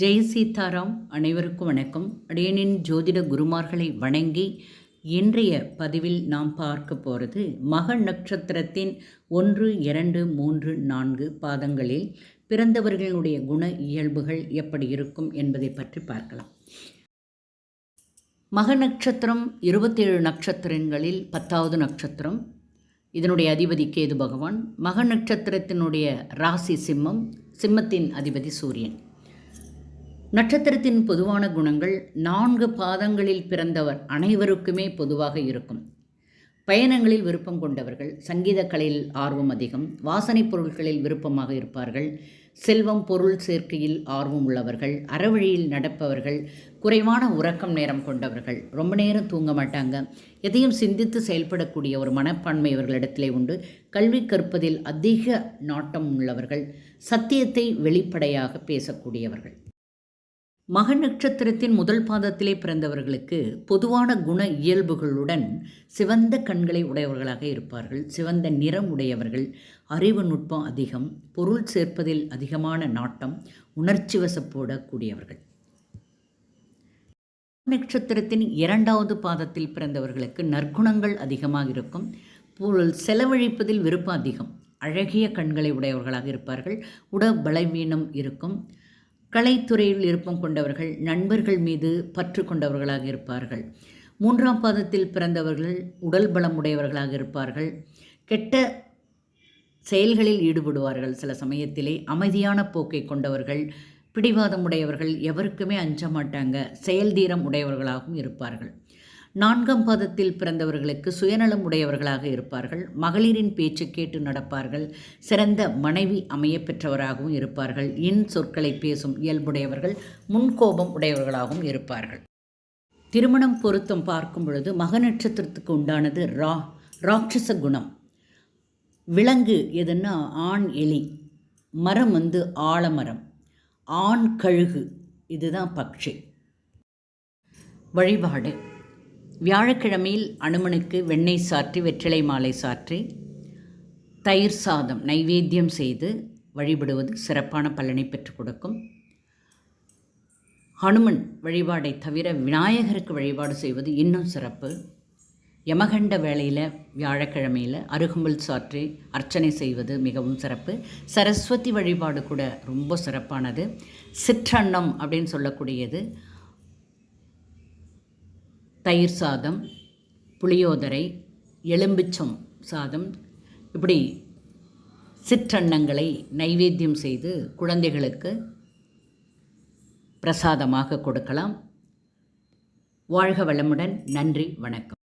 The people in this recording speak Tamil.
ஜெய் சீதாராம் அனைவருக்கும் வணக்கம். அடியனின் ஜோதிட குருமார்களை வணங்கி இன்றைய பதிவில் நாம் பார்க்க போகிறது மக நட்சத்திரத்தின் ஒன்று இரண்டு மூன்று நான்கு பாதங்களில் பிறந்தவர்களுடைய குண இயல்புகள் எப்படி இருக்கும் என்பதை பற்றி பார்க்கலாம். மக நட்சத்திரம் இருபத்தேழு நட்சத்திரங்களில் பத்தாவது நட்சத்திரம். இதனுடைய அதிபதி கேது பகவான். மக நட்சத்திரத்தினுடைய ராசி சிம்மம் சிம்மத்தின் அதிபதி சூரியன். நட்சத்திரத்தின் பொதுவான குணங்கள் நான்கு பாதங்களில் பிறந்தவர் அனைவருக்குமே பொதுவாக இருக்கும். பயணங்களில் விருப்பம் கொண்டவர்கள் சங்கீத கலையில் ஆர்வம் அதிகம் வாசனைப் பொருட்களில் விருப்பமாக இருப்பார்கள் செல்வம் பொருள் சேர்க்கையில் ஆர்வம் உள்ளவர்கள் அறவழியில் நடப்பவர்கள் குறைவான உறக்கம் நேரம் கொண்டவர்கள் ரொம்ப நேரம் தூங்க மாட்டாங்க எதையும் சிந்தித்து செயல்படக்கூடிய ஒரு மனப்பான்மை இவர்களிடத்திலே உண்டு. கல்வி கற்பதில் அதிக நாட்டம் உள்ளவர்கள் சத்தியத்தை வெளிப்படையாக பேசக்கூடியவர்கள். மக நட்சத்திரத்தின் முதல் பாதத்திலே பிறந்தவர்களுக்கு பொதுவான குண இயல்புகளுடன் சிவந்த கண்களை உடையவர்களாக இருப்பார்கள். சிவந்த நிறம் உடையவர்கள். அறிவு நுட்பம் அதிகம். பொருள் சேர்ப்பதில் அதிகமான நாட்டம். உணர்ச்சி வசப்போடக்கூடியவர்கள். நட்சத்திரத்தின் இரண்டாவது பாதத்தில் பிறந்தவர்களுக்கு நற்குணங்கள் அதிகமாக இருக்கும். பொருள் செலவழிப்பதில் விருப்பம் அதிகம். அழகிய கண்களை உடையவர்களாக இருப்பார்கள். உட பலவீனம் இருக்கும். கலைத்துறையில் விருப்பம் கொண்டவர்கள் நண்பர்கள் மீது பற்று கொண்டவர்களாக இருப்பார்கள். மூன்றாம் பாதத்தில் பிறந்தவர்கள் உடல் பலம் உடையவர்களாக இருப்பார்கள். கெட்ட செயல்களில் ஈடுபடுவார்கள். சில சமயத்திலே அமைதியான போக்கை கொண்டவர்கள் பிடிவாதம் உடையவர்கள் எவருக்குமே அஞ்ச மாட்டாங்க. செயல்தீரம் உடையவர்களாகவும் இருப்பார்கள். நான்காம் பாதத்தில் பிறந்தவர்களுக்கு சுயநலம் உடையவர்களாக இருப்பார்கள். மகளிரின் பேச்சு கேட்டு நடப்பார்கள். சிறந்த மனைவி அமைய பெற்றவராகவும் இருப்பார்கள். இன் சொற்களை பேசும் இயல்புடையவர்கள் முன்கோபம் உடையவர்களாகவும் இருப்பார்கள். திருமணம் பொருத்தம் பார்க்கும் பொழுது மக நட்சத்திரத்துக்கு உண்டானது ரா ராட்சச குணம். விலங்கு எதுன்னா ஆண் எலி மரம் வந்து ஆலமரம் ஆண் கழுகு இதுதான் பக்ஷி. வழிபாடு. வியாழக்கிழமையில் அனுமனுக்கு வெண்ணெய் சாற்றி வெற்றிலை மாலை சாற்றி தயிர் சாதம் நைவேத்தியம் செய்து வழிபடுவது சிறப்பான பலனை பெற்றுக் கொடுக்கும். ஹனுமன் வழிபாடை தவிர விநாயகருக்கு வழிபாடு செய்வது இன்னும் சிறப்பு. யமகண்ட வேளையில் வியாழக்கிழமையில் அருகம்புல் சாற்றி அர்ச்சனை செய்வது மிகவும் சிறப்பு. சரஸ்வதி வழிபாடு கூட ரொம்ப சிறப்பானது. சிற்றன்னம் அப்படின்னு சொல்லக்கூடியது. தயிர் சாதம் புளியோதரை எலும்பிச்சம் சாதம் இப்படி சிற்றன்னங்களை நைவேத்தியம் செய்து குழந்தைகளுக்கு பிரசாதமாக கொடுக்கலாம். வாழ்க வளமுடன். நன்றி வணக்கம்.